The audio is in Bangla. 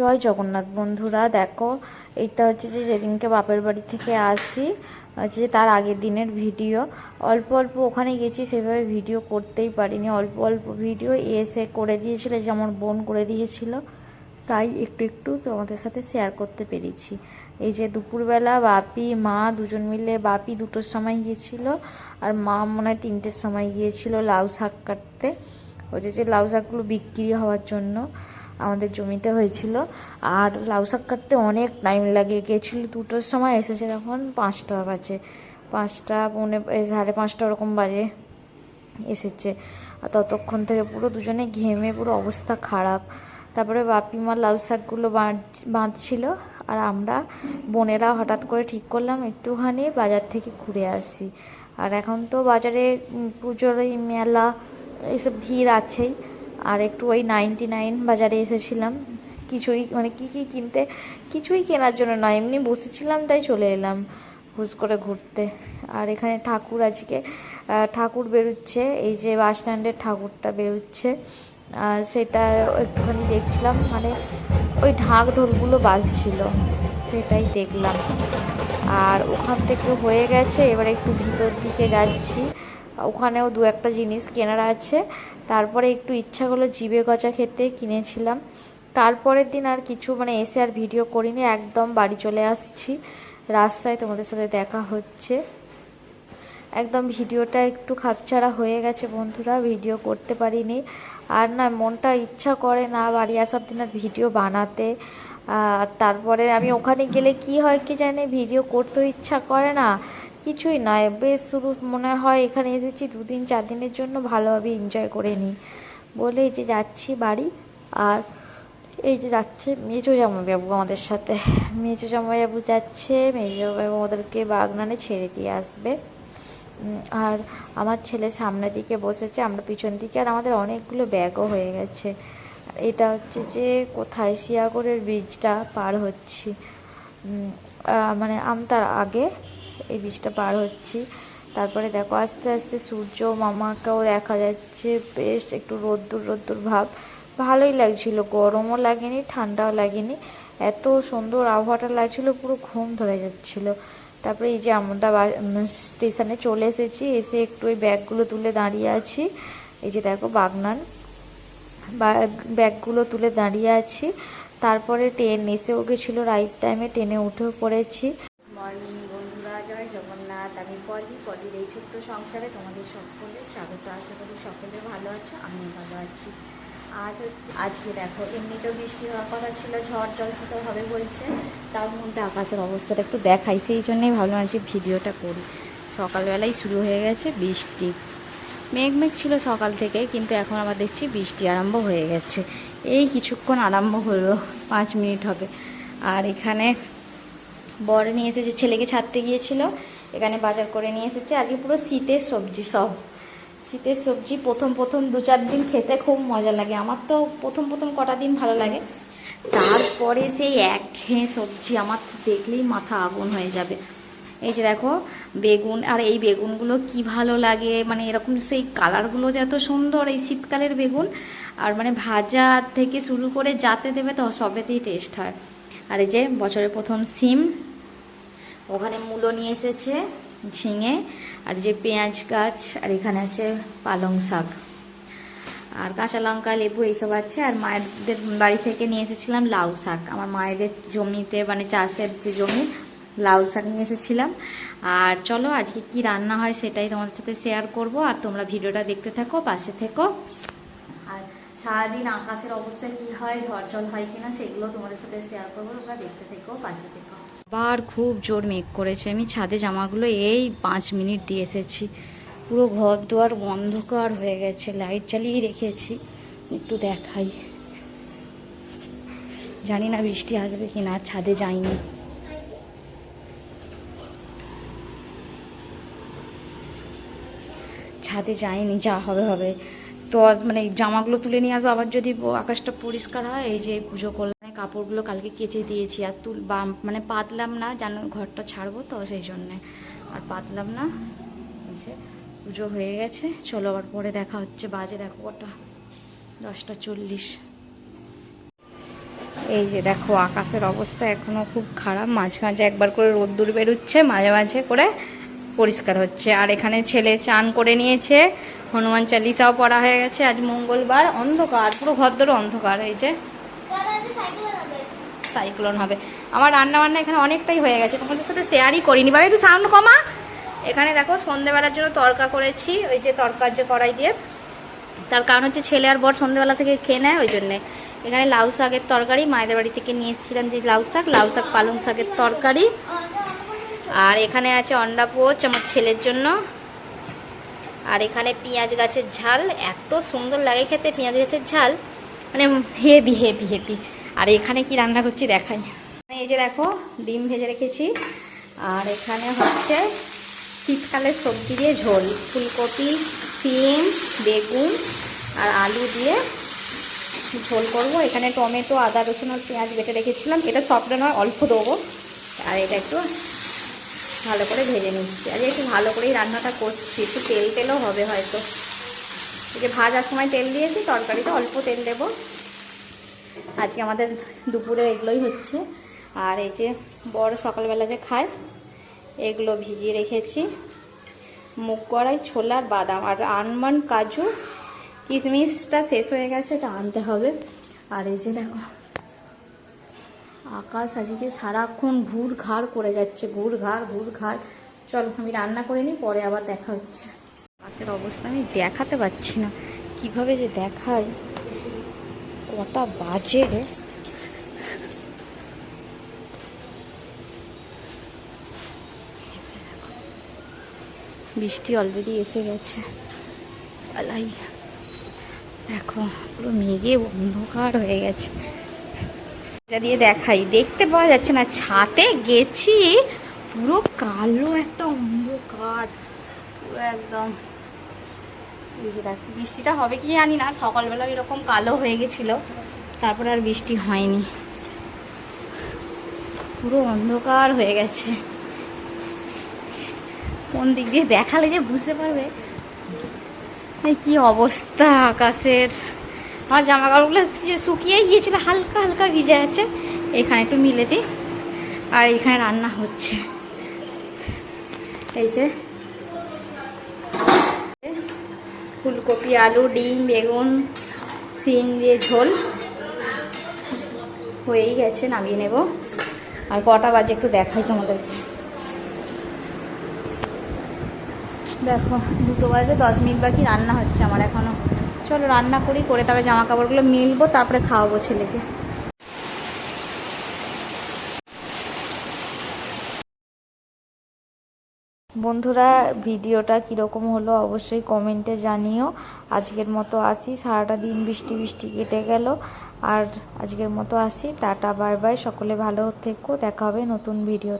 জয় জগন্নাথ বন্ধুরা, দেখো এইটা হচ্ছে যে যেদিনকে বাপের বাড়ি থেকে আসি, হচ্ছে যে তার আগের দিনের ভিডিও। অল্প অল্প ওখানে গেছি, সেভাবে ভিডিও করতেই পারিনি। অল্প অল্প ভিডিও এসে করে দিয়েছিল যেমন বোন করে দিয়েছিল। তাই একটু একটু তোমাদের সাথে শেয়ার করতে পেরেছি। এই যে দুপুরবেলা বাপি, মা দুজন মিলে, বাপি দুটোর সময় গিয়েছিল, আর মা মনে হয় তিনটের সময় গিয়েছিল লাউ শাক কাটতে। হচ্ছে যে লাউ শাকগুলো বিক্রি হওয়ার জন্য। আমাদের জমিতে হয়েছিল। আর লাউ শাক কাটতে অনেক টাইম লাগে। গেছিল দুটোর সময়, এসেছে তখন পাঁচটা বাজে। পাঁচটা পৌনে সাড়ে পাঁচটা ওরকম বাজে এসেছে। আর ততক্ষণ থেকে পুরো দুজনে ঘেমে পুরো অবস্থা খারাপ। তারপরে বাপি মা লাউ শাকগুলো বাঁধ- বাঁধছিল। আর আমরা বোনেরা হঠাৎ করে ঠিক করলাম, একটুখানি বাজার থেকে ঘুরে আসি। আর এখন তো বাজারে পুজোর ওই মেলা, এইসব ভিড় আছেই। আর একটু ওই নাইনটি নাইন বাজারে এসেছিলাম। কিছুই মানে কি কি কিনতে, কিছুই কেনার জন্য নয় এমনি বসেছিলাম তাই চলে এলাম হুস করে ঘুরতে। আর এখানে ঠাকুর আজকে ঠাকুর বেরোচ্ছে, এই যে বাস স্ট্যান্ডের ঠাকুরটা বেরোচ্ছে। সেটা একটুখানি দেখছিলাম মানে ওই ঢাক ঢোলগুলো বাজছিল, সেটাই দেখলাম। আর ওখান থেকে হয়ে গেছে, এবার একটু ভিতর দিকে যাচ্ছি। ওখানেও দু একটা জিনিস কেনার আছে। তারপরে একটু ইচ্ছা হলো জিবে গজা খেতে কিনেছিলাম। তারপরের দিন আর কিছু মানে এসে আর ভিডিও করিনি, একদম বাড়ি চলে আসছি। রাস্তায় তোমাদের সাথে দেখা হচ্ছে। একদম ভিডিওটা একটু খাপছাড়া হয়ে গেছে বন্ধুরা, ভিডিও করতে পারিনি। আর না, মনটা ইচ্ছা করে না বাড়ি আসার দিন আর ভিডিও বানাতে। তারপরে আমি ওখানে গেলে কি হয় কি জানি, ভিডিও করতেও ইচ্ছা করে না। কিছুই নয়। বেশ শুরু মনে হয় এখানে এসেছি দুদিন, চার দিনের জন্য ভালোভাবে এনজয় করে নিই বলে এই যে যাচ্ছি বাড়ি, আর এই যে যাচ্ছে মেজো জামাইবাবু আমাদের সাথে। মেজো জামাইবাবু যাচ্ছে, মেজো জামাইবাবু ওদেরকে বাগনানে ছেড়ে দিয়ে আসবে। আর আমার ছেলে সামনের দিকে বসেছে, আমরা পিছন দিকে, আর আমাদের অনেকগুলো ব্যাগও হয়ে গেছে। এটা হচ্ছে যে কোথায় শিয়াগড়ের ব্রিজটা পার হচ্ছি। মানে আমতার আগে এই ব্রিজটা পার হচ্ছি। তারপরে দেখো, আস্তে আস্তে সূর্য মামাকেও দেখা যাচ্ছে। বেশ একটু রোদ্দুর রোদ্দুর ভাব। ভালোই লাগছিল, গরমও লাগেনি, ঠান্ডাও লাগেনি। এত সুন্দর আবহাওয়াটা লাগছিল, পুরো ঘুম ধরে যাচ্ছিল। তারপরে এই যে আমরা স্টেশনে চলে এসেছি, এসে একটু ওই ব্যাগগুলো তুলে দাঁড়িয়ে আছি। এই যে দেখো, বাগনান। ব্যাগগুলো তুলে দাঁড়িয়ে আছি। তারপরে ট্রেন এসেও গেছিল, রাইট টাইমে ট্রেনে উঠেও পড়েছি মর্নিং বন্ধুরা জয় জগন্নাথ আমি পলি পলির এই ছোট্ট সংসারে তোমাদের সকলের স্বাগত। আশা করি সকলে ভালো আছো, আমিও ভালো আছি। আজ আজকে দেখো, এমনিতেও বৃষ্টি হওয়ার কথা ছিল, ঝড় জল হবে বলছে। তার মধ্যে আকাশের অবস্থাটা একটু দেখাই, সেই জন্যই ভাবলাম আজকে ভিডিওটা করি। সকালবেলাই শুরু হয়ে গেছে বৃষ্টি। মেঘ মেঘ ছিল সকাল থেকে, কিন্তু এখন আবার দেখছি বৃষ্টি আরম্ভ হয়ে গেছে। এই কিছুক্ষণ আরম্ভ হলো, পাঁচ মিনিট হবে। আর এখানে বর নিয়ে এসে যে ছেলেকে ছাড়তে গিয়েছিল এখানে বাজার করে নিয়ে এসেছে। আজকে পুরো শীতের সবজি সব। শীতের সবজি প্রথম প্রথম দু চার দিন খেতে খুব মজা লাগে। আমার তো প্রথম প্রথম কটা দিন ভালো লাগে। তারপরে সেই এক খেয়ে সবজি আমার দেখলেই মাথা আগুন হয়ে যাবে। এই যে দেখো, বেগুন, আর এই বেগুনগুলো কি ভালো লাগে। মানে এরকম সেই কালারগুলো যে এত সুন্দর, এই শীতকালের বেগুন। আর মানে ভাজা থেকে শুরু করে যাতে দেবে তো সবেতেই টেস্ট হয়। আর এই যে বছরের প্রথম সিম ওখানে মূলো নিয়ে এসেছে, ঝিঙে, আর যে পেঁয়াজ গাছ, আর এখানে আছে পালং শাক। আর কাঁচা লঙ্কা, লেবু এইসব আছে, আর মায়েদের বাড়ি থেকে নিয়ে এসেছিলাম লাউ শাক। আমার মায়েদের জমিতে মানে চাষের যে জমি, লাউ শাক নিয়ে এসেছিলাম। আর চলো, আজকে কি রান্না হয় সেটাই তোমাদের সাথে শেয়ার করব, আর তোমরা ভিডিওটা দেখতে থাকো, পাশে থেকো। আর সারাদিন আকাশের অবস্থা কি হয়, ঝড় জল হয় কিনা, সেগুলো তোমাদের সাথে শেয়ার করব, তোমরা দেখতে থেকো, পাশে থেকো। আবার খুব জোর মেঘ করেছে। আমি ছাদে জামাগুলো এই পাঁচ মিনিট দিয়ে এসেছি। পুরো ঘর দুয়ার অন্ধকার হয়ে গেছে। লাইট জ্বালিয়ে রেখেছি। একটু দেখাই। জানি না বৃষ্টি আসবে কি না, ছাদে যাইনি। ছাদে যাইনি, যা হবে হবে। তো মানে জামাগুলো তুলে নিয়ে আসব। আবার যদি আকাশটা পরিষ্কার হয়, এই যে পুজো করলাম। কাপড়গুলো কালকে কেচে দিয়েছি আর তুল বা- মানে পাতলাম না, যেন ঘরটা ছাড়বো তো সেই জন্যে। আর পাতলাম না যে পুজো হয়ে গেছে। চলো আবার পরে দেখা হচ্ছে, বাজে দেখো ওটা দশটা চল্লিশ। এই যে দেখো আকাশের অবস্থা এখনও খুব খারাপ মাঝে মাঝে একবার করে রোদ্দুর বেরোচ্ছে, মাঝে মাঝে করে পরিষ্কার হচ্ছে। আর এখানে ছেলে চান করে নিয়েছে, হনুমান চালিসাও পড়া হয়ে গেছে। আজ মঙ্গলবার, অন্ধকার, পুরো ঘরদোর অন্ধকার, এই যে। সাইক্লোন হবে। আমার রান্না বান্না এখানে অনেকটাই হয়ে গেছে। তোমাদের সাথে শেয়ারই করিনি। বাবা একটু সাউন্ড কমা। এখানে দেখো, সন্ধেবেলার জন্য তরকা করেছি, ওই যে তরকার যে কড়াই দিয়ে। তার কারণ হচ্ছে ছেলে আর বর সন্ধেবেলা থেকে খেয়ে নেয়, ওই জন্যে। এখানে লাউ শাকের তরকারি, মায়েদের বাড়ি থেকে নিয়ে যে লাউ শাক লাউ শাক পালং শাকের তরকারি। আর এখানে আছে অন্ডা পোচ আমার ছেলের জন্য। আর এখানে পেঁয়াজ গাছের ঝাল, এত সুন্দর লাগে খেতে, পেঁয়াজ গাছের ঝাল। মানে হেভি হেভি হেভি। আর এখানে কি রান্না করছি দেখাই। এই যে দেখো, ডিম ভেজে রেখেছি। আর এখানে হচ্ছে শীতকালের সবজি দিয়ে ঝোল। ফুলকপি, সিম, বেগুন আর আলু দিয়ে ঝোল করব। এখানে টমেটো, আদা, রসুন আর পেঁয়াজ বেটে রেখেছিলাম। এটা সবটা নয়, অল্প দেবো। আর এটা একটু ভালো করে ভেজে নিচ্ছি। আজ একটু ভালো করেই রান্নাটা করছি। একটু তেল, তেলও হবে হয়তো। যে ভাজার সময় তেল দিয়েছি, তরকারিতে অল্প তেল দেবো। আজকে আমাদের দুপুরে এগুলোই হচ্ছে। আর এই যে বড় সকালবেলা যে খায়, এগুলো ভিজিয়ে রেখেছি। মুগ কড়াই ছোলার বাদাম। আর আনমান কাজু, কিশমিশটা শেষ হয়ে গেছে, এটা আনতে হবে। আর এই যে দেখো, আকাশ আজকে সারাক্ষণ ঘুর ঘাড় করে যাচ্ছে ঘুর ঘাড় ঘুর ঘাড় চল, আমি রান্না করে নিই, পরে আবার দেখা হচ্ছে। আকাশের অবস্থা আমি দেখাতে পারছি না। কীভাবে যে দেখাই কটা বাজে বৃষ্টি অলরেডি এসে গেছে। আলাই দেখো, পুরো মেঘে অন্ধকার হয়ে গেছে। দিয়ে দেখাই। দেখতে পাওয়া যাচ্ছে না ছাতে গেছি। পুরো কালো একটা অন্ধকার। পুরো একদম বৃষ্টিটা হবে কি জানি না সকালবেলা এরকম কালো হয়ে গেছিল, তারপর আর বৃষ্টি হয়নি। পুরো অন্ধকার হয়ে গেছে। কোন দিক দিয়ে দেখালে যে বুঝতে পারবে? কি অবস্থা আকাশের। আমার জামা কাপড়গুলো শুকিয়ে গিয়েছিল, হালকা হালকা ভিজে আছে। এখানে একটু মিলে দিই। আর এখানে রান্না হচ্ছে। এই যে ফুলকপি, আলু, ডিম, বেগুন, সিম দিয়ে ঝোল। হয়েই গেছে, নামিয়ে নেব। আর কটা বাজে একটু দেখাই তোমাদেরকে দেখো, দুটো বাজে, দশ মিনিট বাকি, রান্না হচ্ছে আমার এখনও চলো রান্না করি, করে তারপরে জামা কাপড়গুলো মিলবো, তারপরে খাওয়াবো ছেলেকে। বন্ধুরা, ভিডিওটা কীরকম হলো অবশ্যই কমেন্টে জানিও। আজকের মতো আসি। সারাটা দিন বৃষ্টি বৃষ্টি কেটে গেল। আর আজকের মতো আসি। Tata, bye bye. সকলে ভালো থেকো। দেখা হবে নতুন ভিডিও